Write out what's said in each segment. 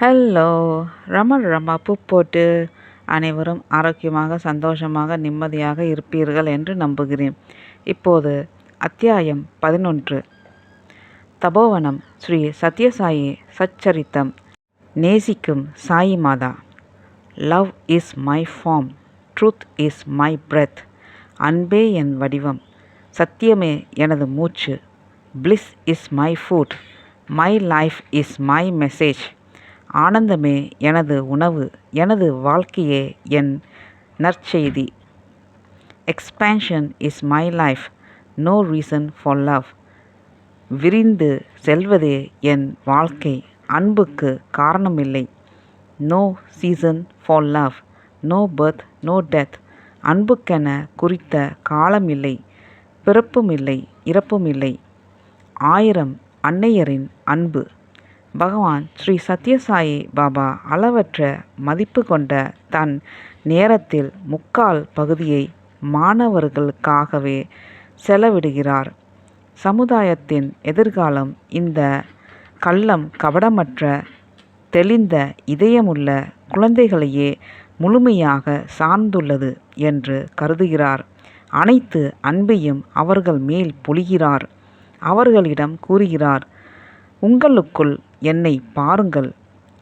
Hello ரம ரம பூ போட்டு அனைவரும் ஆரோக்கியமாக சந்தோஷமாக நிம்மதியாக இருப்பீர்கள் என்று நம்புகிறேன். இப்போது அத்தியாயம் பதினொன்று. தபோவனம் ஸ்ரீ சத்யசாயி சச்சரித்தம். நேசிக்கும் Sai Mata. Love is my form truth is my breath அன்பே என் வடிவம். சத்தியமே எனது மூச்சு. Bliss is my food my life is my message ஆனந்தமே எனது உணவு எனது வாழ்க்கையே என் நற்செய்தி. Expansion is my life no reason for love விரிந்து செல்வதே என் வாழ்க்கை. அன்புக்கு காரணமில்லை. No season for love no birth no death அன்புக்கென குறித்த காலமில்லை. பிறப்பும் இல்லை இறப்பும் இல்லை ஆயிரம் அன்னையரின் அன்பு. பகவான் ஸ்ரீ சத்யசாயி பாபா அளவற்ற மதிப்பு கொண்ட தன் நேரத்தில் முக்கால் பகுதியை மாணவர்களுக்காகவே செலவிடுகிறார். சமுதாயத்தின் எதிர்காலம் இந்த கள்ளம் கபடமற்ற தெளிந்த இதயமுள்ள குழந்தைகளையே முழுமையாக சார்ந்துள்ளது என்று கருதுகிறார். அனைத்து அன்பையும் அவர்கள் மேல் பொழிகிறார். அவர்களிடம் கூறுகிறார் உங்களுக்குள் என்னை பாருங்கள்.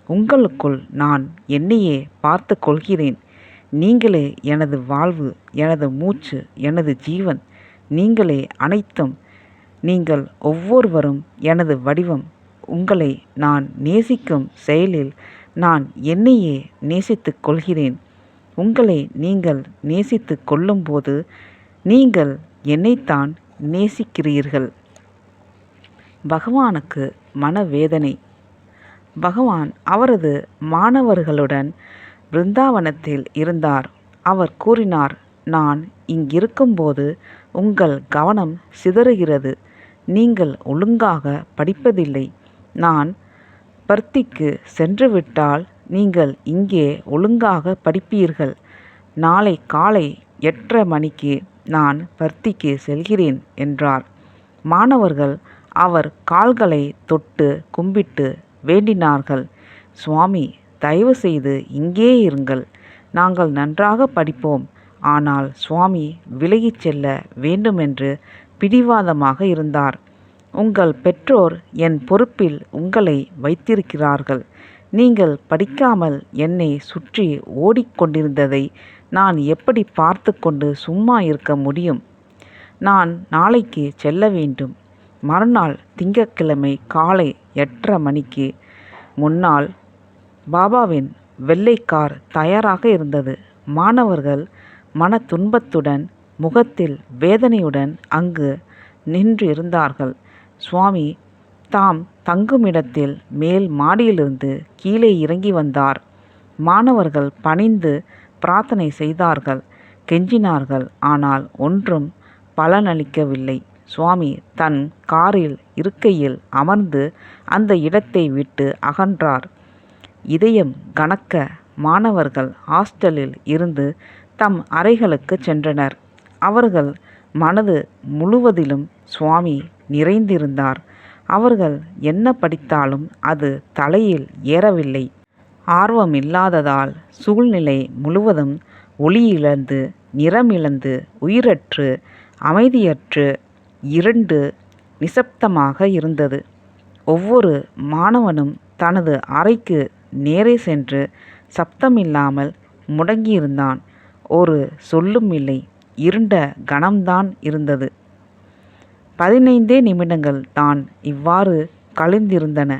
உங்களுக்குள் நான் என்னையே பார்த்து கொள்கிறேன். நீங்களே எனது வாழ்வு எனது மூச்சு எனது ஜீவன் நீங்களே அனைத்தும். நீங்கள் ஒவ்வொருவரும் எனது வடிவம். உங்களை நான் நேசிக்கும் செயலில் நான் என்னையே நேசித்து கொள்கிறேன். உங்களை நீங்கள் நேசித்து கொள்ளும்போது நீங்கள் என்னைத்தான் நேசிக்கிறீர்கள். பகவானுக்கு மனவேதனை. பகவான் அவரது மாணவர்களுடன் பிருந்தாவனத்தில் இருந்தார். அவர் கூறினார் நான் இங்கிருக்கும்போது உங்கள் கவனம் சிதறுகிறது. நீங்கள் ஒழுங்காக படிப்பதில்லை. நான் பர்த்திக்கு சென்றுவிட்டால் நீங்கள் இங்கே ஒழுங்காக படிப்பீர்கள். நாளை காலை எட்டரை மணிக்கு நான் பர்த்திக்கு செல்கிறேன் என்றார். மாணவர்கள் அவர் கால்களை தொட்டு கும்பிட்டு வேண்டினார்கள். சுவாமி தயவு செய்து இங்கே இருங்கள். நாங்கள் நன்றாக படிப்போம். ஆனால் சுவாமி விலகிச் செல்ல வேண்டுமென்று பிடிவாதமாக இருந்தார். உங்கள் பெற்றோர் என் பொறுப்பில் உங்களை வைத்திருக்கிறார்கள். நீங்கள் படிக்காமல் என்னை சுற்றி ஓடிக்கொண்டிருந்ததை நான் எப்படி பார்த்து கொண்டு சும்மா இருக்க முடியும்? நான் நாளைக்கு செல்ல வேண்டும். மறுநாள் திங்கட்கிழமை காலை எட்டரை மணிக்கு முன்னால் பாபாவின் வெள்ளை கார் தயாராக இருந்தது. மாணவர்கள் மன துன்பத்துடன் முகத்தில் வேதனையுடன் அங்கு நின்று இருந்தார்கள் சுவாமி தாம் தங்குமிடத்தில் மேல் மாடியிலிருந்து கீழே இறங்கி வந்தார். மாணவர்கள் பணிந்து பிரார்த்தனை செய்தார்கள். கெஞ்சினார்கள். ஆனால் ஒன்றும் பலனளிக்கவில்லை. சுவாமி தன் காரில் இருக்கையில் அமர்ந்து அந்த இடத்தை விட்டு அகன்றார். இதயம் கனக்க மாணவர்கள் ஹாஸ்டலில் இருந்து தம் அறைகளுக்கு சென்றனர். அவர்கள் மனது முழுவதிலும் சுவாமி நிறைந்திருந்தார். அவர்கள் என்ன படித்தாலும் அது தலையில் ஏறவில்லை. ஆர்வமில்லாததால் சூழ்நிலை முழுவதும் ஒளியிழந்து நிறமிழந்து உயிரற்று அமைதியற்று இருண்டு நிசப்தமாக இருந்தது. ஒவ்வொரு மாணவனும் தனது அறைக்கு நேரே சென்று சப்தமில்லாமல் முடங்கியிருந்தான். ஒரு சொல்லும் இல்லை இருண்ட கணம்தான் இருந்தது. பதினைந்தே நிமிடங்கள் தான் இவ்வாறு கழிந்திருந்தன.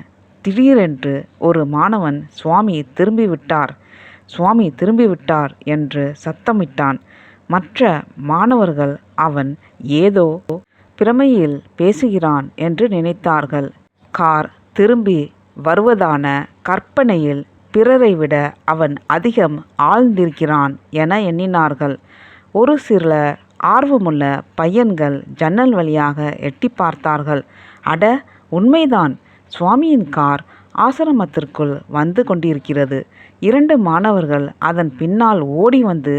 திடீரென்று ஒரு மாணவன் சுவாமி திரும்பிவிட்டார் சுவாமி திரும்பிவிட்டார் என்று சத்தமிட்டான். மற்ற மாணவர்கள் அவன் ஏதோ பிரமையில் பேசுகிறான் என்று நினைத்தார்கள். கார் திரும்பி வருவதான கற்பனையில் பிறரை விட அவன் அதிகம் ஆழ்ந்திருக்கிறான் என எண்ணினார்கள். ஒரு சில ஆர்வமுள்ள பையன்கள் ஜன்னல் வழியாக எட்டி பார்த்தார்கள். அட உண்மைதான். சுவாமியின் கார் ஆசிரமத்திற்குள் வந்து கொண்டிருக்கிறது. இரண்டு மாணவர்கள் அதன் பின்னால் ஓடி வந்து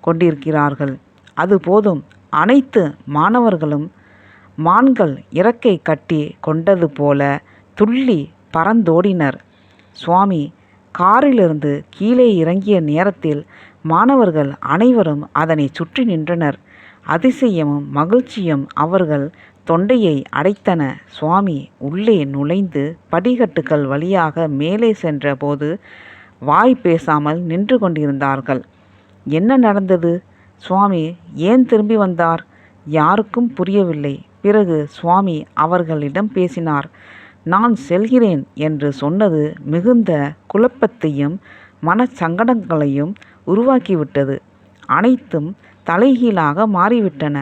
கொண்டிருக்கிறார்கள். அது போதும். அனைத்து மாணவர்களும் மான்கள் இறக்கை கட்டி கொண்டது போல துள்ளி பறந்தோடினர். சுவாமி காரிலிருந்து கீழே இறங்கிய நேரத்தில் மாணவர்கள் அனைவரும் அதனை சுற்றி நின்றனர். அதிசயமும் மகிழ்ச்சியும் அவர்கள் தொண்டையை அடைத்தன. சுவாமி உள்ளே நுழைந்து படிகட்டுகள் வழியாக மேலே சென்றபோது வாய் பேசாமல் நின்று கொண்டிருந்தார்கள். என்ன நடந்தது? சுவாமி ஏன் திரும்பி வந்தார்? யாருக்கும் புரியவில்லை. பிறகு சுவாமி அவர்களிடம் பேசினார் நான் செல்கிறேன் என்று சொன்னது மிகுந்த குழப்பத்தையும் மனச்சங்கடங்களையும் உருவாக்கிவிட்டது. அனைத்தும் தலைகீழாக மாறிவிட்டன.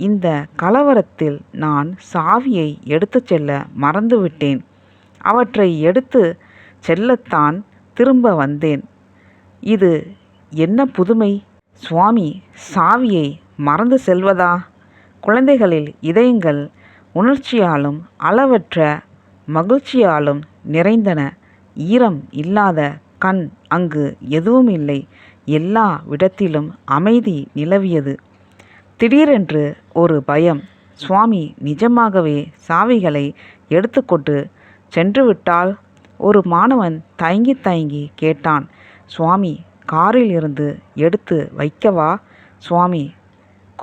இந்த கலவரத்தில் நான் சாவியை எடுத்துச் செல்ல மறந்துவிட்டேன். அவற்றை எடுத்து செல்லத்தான் திரும்ப வந்தேன். இது என்ன புதுமை? சுவாமி சாவியை மறந்து செல்வதா? குழந்தைகளில் இதயங்கள் உணர்ச்சியாலும் அளவற்ற மகிழ்ச்சியாலும் நிறைந்தன. ஈரம் இல்லாத கண் அங்கு எதுவும் இல்லை. எல்லா விடத்திலும் அமைதி நிலவியது. திடீரென்று ஒரு பயம் சுவாமி நிஜமாகவே சாவிகளை எடுத்துக்கொண்டு சென்றுவிட்டால்? ஒரு மாணவன் தயங்கி தயங்கி கேட்டான். சுவாமி காரில் இருந்து எடுத்து வைக்கவா? சுவாமி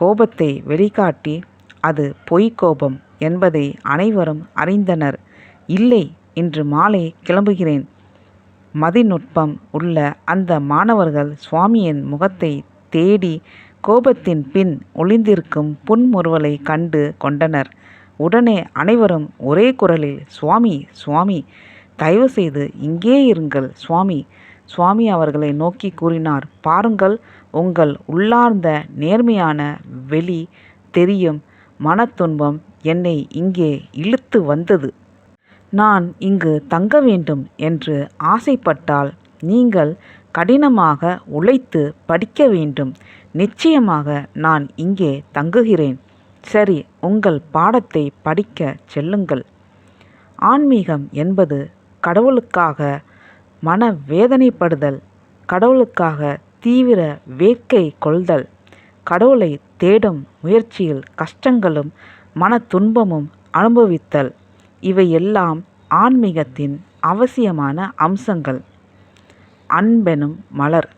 கோபத்தை வெளிக்காட்டி அது பொய் கோபம் என்பதை அனைவரும் அறிந்தனர். இல்லை இன்று மாலை கிளம்புகிறேன். மதிநுட்பம் உள்ள அந்த மாணவர்கள் சுவாமியின் முகத்தை தேடி கோபத்தின் பின் ஒளிந்திருக்கும் புன்முறுவலை கண்டு கொண்டனர். உடனே அனைவரும் ஒரே குரலில் சுவாமி சுவாமி தயவு செய்து இங்கே இருங்கள் சுவாமி. சுவாமி அவர்களை நோக்கி கூறினார் பாருங்கள் உங்கள் உள்ளார்ந்த நேர்மையான வெளி தெரியும். மனத்துன்பம் என்னை இங்கே இழுத்து வந்தது. நான் இங்கு தங்க வேண்டும் என்று ஆசைப்பட்டால் நீங்கள் கடினமாக உழைத்து படிக்க வேண்டும். நிச்சயமாக நான் இங்கே தங்குகிறேன். சரி உங்கள் பாடத்தை படிக்க செல்லுங்கள். ஆன்மீகம் என்பது கடவுளுக்காக மன வேதனைப்படுதல் கடவுளுக்காக தீவிர வேட்கை கொள்தல். கடவுளை தேடும் முயற்சியில் கஷ்டங்களும் மன துன்பமும் அனுபவித்தல். இவையெல்லாம் ஆன்மீகத்தின் அவசியமான அம்சங்கள். அன்பெனும் மலர்.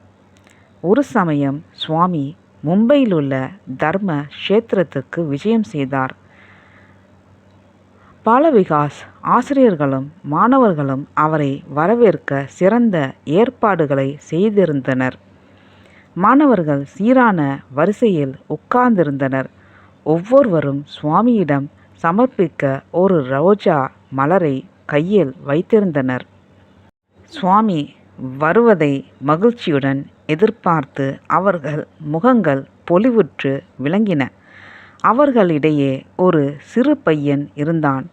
ஒரு சமயம் சுவாமி மும்பையிலுள்ள தர்ம கஷேத்திரத்துக்கு விஜயம் செய்தார். பாலவிகாஸ் ஆசிரியர்களும் மாணவர்களும் அவரை வரவேற்க சிறந்த ஏற்பாடுகளை செய்திருந்தனர். மாணவர்கள் சீரான வரிசையில் உட்கார்ந்திருந்தனர். ஒவ்வொருவரும் சுவாமியிடம் சமர்ப்பிக்க ஒரு ரோஜா மலரை கையில் வைத்திருந்தனர். சுவாமி வருவதை மகிழ்ச்சியுடன் எதிர்பார்த்து அவர்கள் முகங்கள் பொலிவுற்று விளங்கின. அவர்களிடையே ஒரு சிறு பையன் இருந்தான்.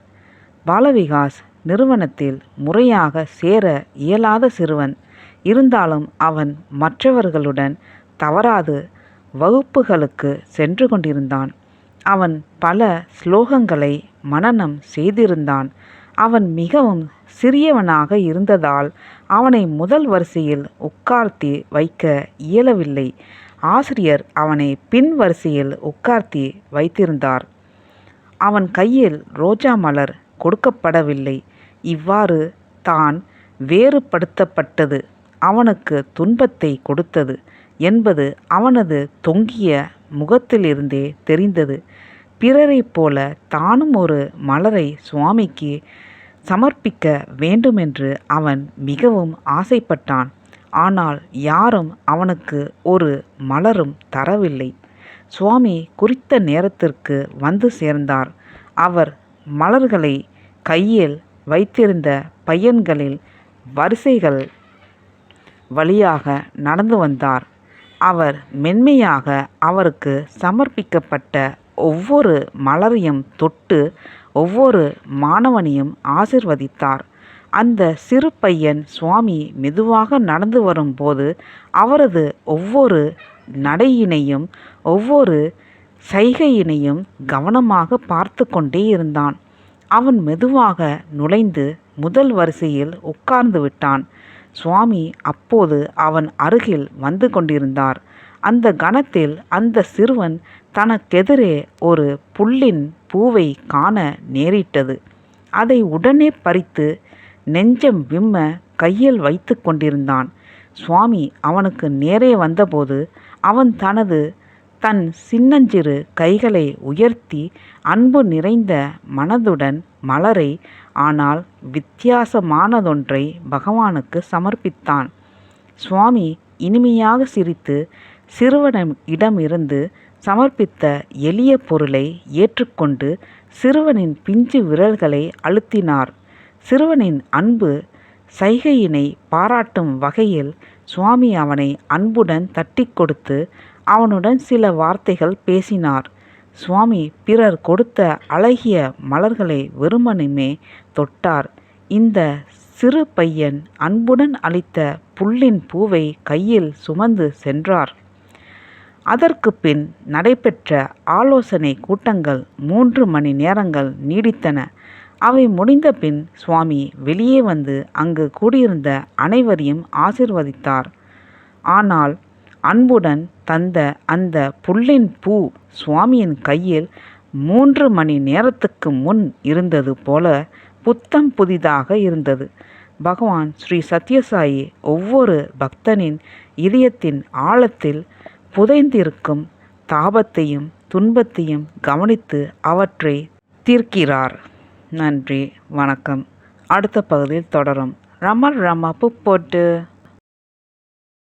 பாலவிகாஸ் நிறுவனத்தில் முறையாக சேர இயலாத சிறுவன். இருந்தாலும் அவன் மற்றவர்களுடன் தவறாது வகுப்புகளுக்கு சென்று கொண்டிருந்தான். அவன் பல ஸ்லோகங்களை மனனம் செய்திருந்தான். அவன் மிகவும் சிறியவனாக இருந்ததால் அவனை முதல் வரிசையில் உட்கார்த்தி வைக்க இயலவில்லை. ஆசிரியர் அவனை பின் வரிசையில் உட்கார்த்தி வைத்திருந்தார். அவன் கையில் ரோஜா மலர் கொடுக்கப்படவில்லை. இவ்வாறு தான் வேறுபடுத்தப்பட்டது. அவனுக்கு துன்பத்தை கொடுத்தது என்பது அவனது தொங்கிய முகத்திலிருந்தே தெரிந்தது. பிறரைப் போல தானும் ஒரு மலரை சுவாமிக்கு சமர்ப்பிக்க வேண்டுமென்று அவன் மிகவும் ஆசைப்பட்டான். ஆனால் யாரும் அவனுக்கு ஒரு மலரும் தரவில்லை. சுவாமி குறித்த நேரத்திற்கு வந்து சேர்ந்தார். அவர் மலர்களை கையில் வைத்திருந்த பையன்களில் வரிசைகள் வழியாக நடந்து வந்தார். அவர் மென்மையாக அவருக்கு சமர்ப்பிக்கப்பட்ட ஒவ்வொரு மலரையும் தொட்டு ஒவ்வொரு மாணவனையும் ஆசிர்வதித்தார். அந்த சிறு பையன் சுவாமி மெதுவாக நடந்து வரும்போது அவரது ஒவ்வொரு நடையினையும் ஒவ்வொரு சைகையினையும் கவனமாக பார்த்து கொண்டே இருந்தான். அவன் மெதுவாக நுழைந்து முதல் வரிசையில் உட்கார்ந்து விட்டான். சுவாமி அப்போது அவன் அருகில் வந்து கொண்டிருந்தார். அந்த கணத்தில் அந்த சிறுவன் தனக்கெதிரே ஒரு புல்லின் பூவை காண நேரிட்டது. அதை உடனே பறித்து நெஞ்சம் விம்ம கையில் வைத்து கொண்டிருந்தான். சுவாமி அவனுக்கு நேரே வந்தபோது அவன் தனது தன் சின்னஞ்சிறு கைகளை உயர்த்தி அன்பு நிறைந்த மனதுடன் மலரை ஆனால் வித்தியாசமானதொன்றை பகவானுக்கு சமர்ப்பித்தான். சுவாமி இனிமையாக சிரித்து சிறுவனிடமிருந்து சமர்ப்பித்த எளிய பொருளை ஏற்றுக்கொண்டு சிறுவனின் பிஞ்சு விரல்களை அழுத்தினார். சிறுவனின் அன்பு சைகையினை பாராட்டும் வகையில் சுவாமி அவனை அன்புடன் தட்டி கொடுத்து அவனுடன் சில வார்த்தைகள் பேசினார். சுவாமி பிறர் கொடுத்த அழகிய மலர்களை வெறுமனுமே தொட்டார். இந்த சிறு பையன் அன்புடன் அளித்த புல்லின் பூவை கையில் சுமந்து சென்றார். அதற்கு பின் நடைபெற்ற ஆலோசனை கூட்டங்கள் மூன்று மணி நேரங்கள் நீடித்தன. அவை முடிந்த பின் சுவாமி வெளியே வந்து அங்கு கூடியிருந்த அனைவரையும் ஆசிர்வதித்தார். ஆனால் அன்புடன் தந்த அந்த புல்லின் பூ சுவாமியின் கையில் மூன்று மணி நேரத்துக்கு முன் இருந்தது போல புத்தம் புதிதாக இருந்தது. பகவான் ஸ்ரீ சத்யசாயி ஒவ்வொரு பக்தனின் இதயத்தின் ஆழத்தில் புதைந்திருக்கும் தாபத்தையும் துன்பத்தையும் கவனித்து அவற்றை தீர்க்கிறார். நன்றி வணக்கம். அடுத்த பகுதியில் தொடரும். ரமர் ரம போட்டு.